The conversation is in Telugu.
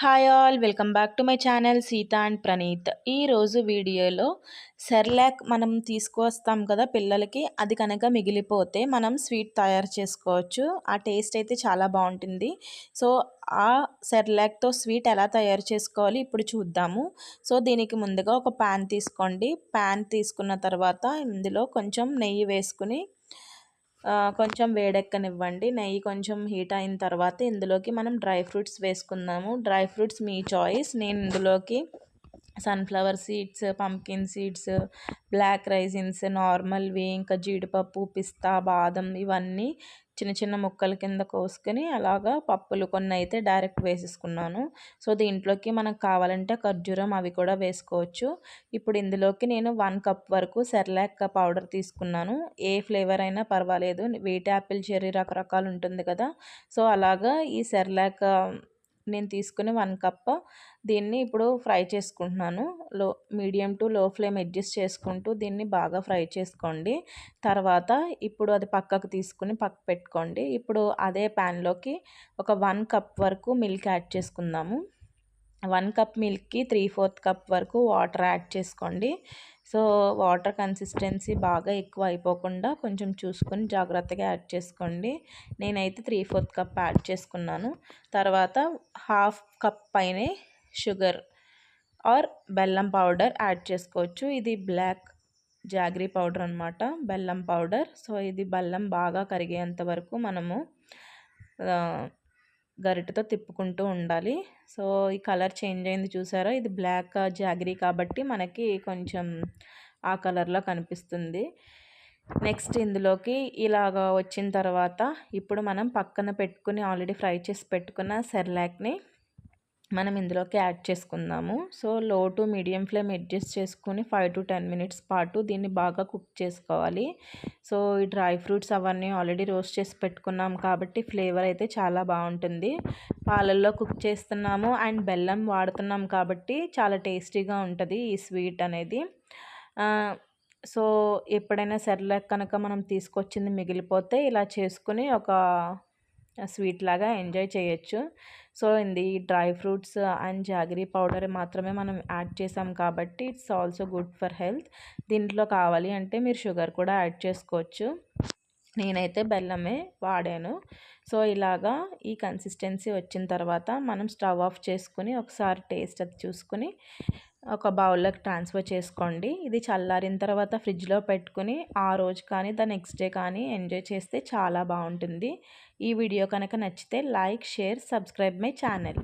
Hi all welcome back to my channel Seetha and Praneeth ఈరోజు వీడియోలో సెర్లాక్ మనం తీసుకువస్తాం కదా పిల్లలకి అది కనుక మిగిలిపోతే మనం స్వీట్ తయారు చేసుకోవచ్చు. ఆ టేస్ట్ అయితే చాలా బాగుంటుంది. సో ఆ సెర్లాక్తో స్వీట్ ఎలా తయారు చేసుకోవాలి ఇప్పుడు చూద్దాము. సో దీనికి ముందుగా ఒక ప్యాన్ తీసుకోండి. ప్యాన్ తీసుకున్న తర్వాత ఇందులో కొంచెం నెయ్యి వేసుకుని కొంచెం వేడెక్కనివ్వండి. నెయ్యి కొంచెం హీట్ అయిన తర్వాత ఇందులోకి మనం డ్రై ఫ్రూట్స్ వేసుకుందాము. డ్రై ఫ్రూట్స్ మీ చాయిస్. నేను ఇందులోకి sunflower seeds pumpkin seeds black raisins నార్మల్వి ఇంకా జీడిపప్పు పిస్తా బాదం ఇవన్నీ చిన్న చిన్న ముక్కల కింద కోసుకొని అలాగా పప్పులు కొన్ని అయితే డైరెక్ట్ వేసేసుకున్నాను. సో దీంట్లోకి మనకు కావాలంటే ఖర్జూరం అవి కూడా వేసుకోవచ్చు. ఇప్పుడు ఇందులోకి నేను వన్ కప్ వరకు సెర్లాక్ పౌడర్ తీసుకున్నాను. ఏ ఫ్లేవర్ అయినా పర్వాలేదు. వీట్ యాపిల్ చెర్రీ రకరకాలు ఉంటుంది కదా. సో అలాగా ఈ సెర్లాక్ నేను తీసుకుని వన్ కప్ దీన్ని ఇప్పుడు ఫ్రై చేసుకుంటున్నాను. Low medium to low flame adjust చేసుకుంటూ దీన్ని బాగా ఫ్రై చేసుకోండి. తర్వాత ఇప్పుడు అది పక్కకు తీసుకుని పక్క పెట్టుకోండి. ఇప్పుడు అదే ప్యాన్లోకి ఒక వన్ కప్ వరకు మిల్క్ యాడ్ చేసుకుందాము. వన్ కప్ మిల్క్కి త్రీ ఫోర్త్ కప్ వరకు వాటర్ యాడ్ చేసుకోండి. సో వాటర్ కన్సిస్టెన్సీ బాగా ఎక్కువ అయిపోకుండా కొంచెం చూసుకొని జాగ్రత్తగా యాడ్ చేసుకోండి. నేనైతే త్రీ ఫోర్త్ కప్ యాడ్ చేసుకున్నాను. తర్వాత హాఫ్ కప్ పైనే షుగర్ ఆర్ బెల్లం పౌడర్ యాడ్ చేసుకోవచ్చు. ఇది బ్లాక్ జాగ్రీ పౌడర్ అనమాట బెల్లం పౌడర్. సో ఇది బెల్లం బాగా కరిగేంత వరకు మనము గరిటతో తిప్పుకుంటూ ఉండాలి. సో ఈ కలర్ చేంజ్ అయింది చూసారా? ఇది బ్లాక్ జాగ్రీ కాబట్టి మనకి కొంచెం ఆ కలర్లో కనిపిస్తుంది. నెక్స్ట్ ఇందులోకి ఇలాగ వచ్చిన తర్వాత ఇప్పుడు మనం పక్కన పెట్టుకుని ఆల్రెడీ ఫ్రై చేసి పెట్టుకున్న సెర్లాక్ని మనం ఇందులోకి యాడ్ చేసుకుందాము. So low to medium flame adjust చేసుకుని ఫైవ్ టు టెన్ మినిట్స్ పాటు దీన్ని బాగా కుక్ చేసుకోవాలి. సో ఈ డ్రై ఫ్రూట్స్ అవన్నీ ఆల్రెడీ రోస్ట్ చేసి పెట్టుకున్నాం కాబట్టి ఫ్లేవర్ అయితే చాలా బాగుంటుంది. పాలల్లో కుక్ చేస్తున్నాము అండ్ బెల్లం వాడుతున్నాం కాబట్టి చాలా టేస్టీగా ఉంటుంది ఈ స్వీట్ అనేది. సో ఎప్పుడైనా సెర్లాక్ కనుక మనం తీసుకొచ్చింది మిగిలిపోతే ఇలా చేసుకుని ఒక స్వీట్ లాగా ఎంజాయ్ చేయొచ్చు. సో ఇది dry fruits and jaggery powder మాత్రమే మనం యాడ్ చేసాం కాబట్టి it's also good for health. దీంట్లో కావాలి అంటే మీరు షుగర్ కూడా యాడ్ చేసుకోవచ్చు. నేనైతే బెల్లమే వాడాను. సో ఇలాగా ఈ కన్సిస్టెన్సీ వచ్చిన తర్వాత మనం స్టవ్ ఆఫ్ చేసుకుని ఒకసారి టేస్ట్ అది చూసుకుని ఒక బౌల్లోకి ట్రాన్స్ఫర్ చేసుకోండి. ఇది చల్లారిన తర్వాత ఫ్రిడ్జ్లో పెట్టుకుని ఆ రోజు కానీ ద నెక్స్ట్ డే కానీ ఎంజాయ్ చేస్తే చాలా బాగుంటుంది. ఈ వీడియో కనుక నచ్చితే like share subscribe my channel.